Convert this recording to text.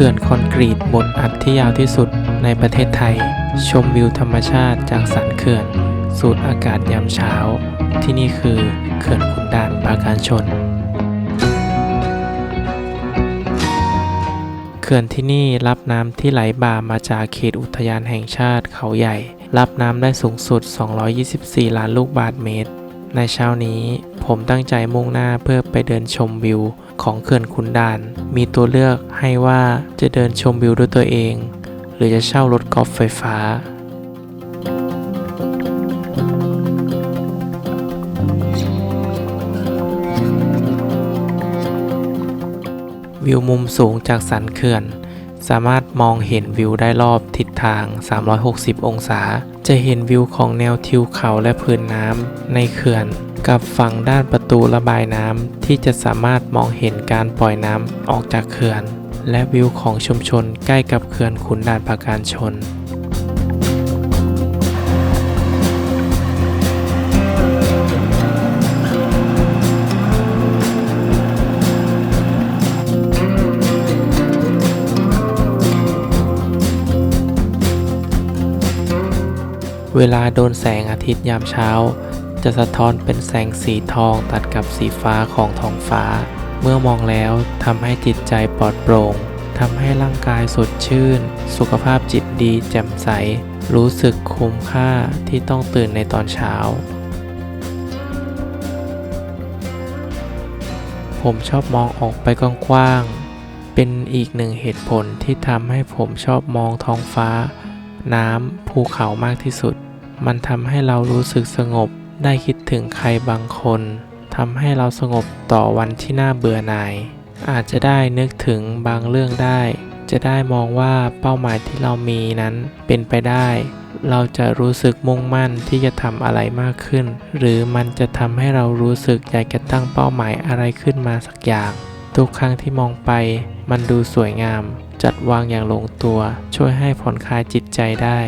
ขื่อนคอนกรีตบนอัดที่ยาวที่สุดในประเทศไทย ชมวิวธรรมชาติจากสันเขื่อน สูดอากาศยามเช้า ที่นี่คือเขื่อนขุนด่านปราการชน เขื่อนที่นี่รับน้ำที่ไหลบ่ามาจากเขตอุทยานแห่งชาติเขาใหญ่ รับน้ำได้สูงสุด 224 ล้านลูกบาศก์เมตร ในเช้านี้ผมตั้งใจมุ่งหน้าเพื่อไปเดินชมวิวของเขื่อนขุนด่าน มีตัวเลือกให้ว่าจะเดินชมวิวด้วยตัวเอง หรือจะเช่ารถกอล์ฟไฟฟ้า วิวมุมสูงจากสันเขื่อน สามารถมองเห็นวิวได้รอบทิศทาง 360 องศา จะเห็นวิวของแนวทิวเขาและพื้นน้ำในเขื่อน กับฝั่งด้านประตูระบายน้ำที่จะสามารถมองเห็นการปล่อยน้ำออกจากเขื่อน และวิวของชุมชนใกล้กับเขื่อนขุนด่านปราการชน เวลาโดนแสงอาทิตย์ยามเช้า จะสะท้อนเป็นแสงสีทองตัดกับสีฟ้าของท้องฟ้า เมื่อมองแล้วทำให้จิตใจปลอดโปร่งทำให้ร่างกายสดชื่น สุขภาพจิตดีแจ่มใส รู้สึกคุ้มค่าที่ต้องตื่นในตอนเช้า ผมชอบมองออกไปกว้างๆ เป็นอีกหนึ่งเหตุผลที่ทำให้ผมชอบมองท้องฟ้า น้ำภูเขามากที่สุด มันทำให้เรารู้สึกสงบ ได้คิดถึงใครบางคนทำให้เราสงบต่อวันที่น่าเบื่อหน่าย อาจจะได้นึกถึงบางเรื่องได้ จะได้มองว่าเป้าหมายที่เรามีนั้นเป็นไปได้ เราจะรู้สึกมุ่งมั่นที่จะทำอะไรมากขึ้น หรือมันจะทำให้เรารู้สึกอยากจะตั้งเป้าหมายอะไรขึ้นมาสักอย่าง ทุกครั้งที่มองไป มันดูสวยงาม จัดวางอย่างลงตัว ช่วยให้ผ่อนคลายจิตใจได้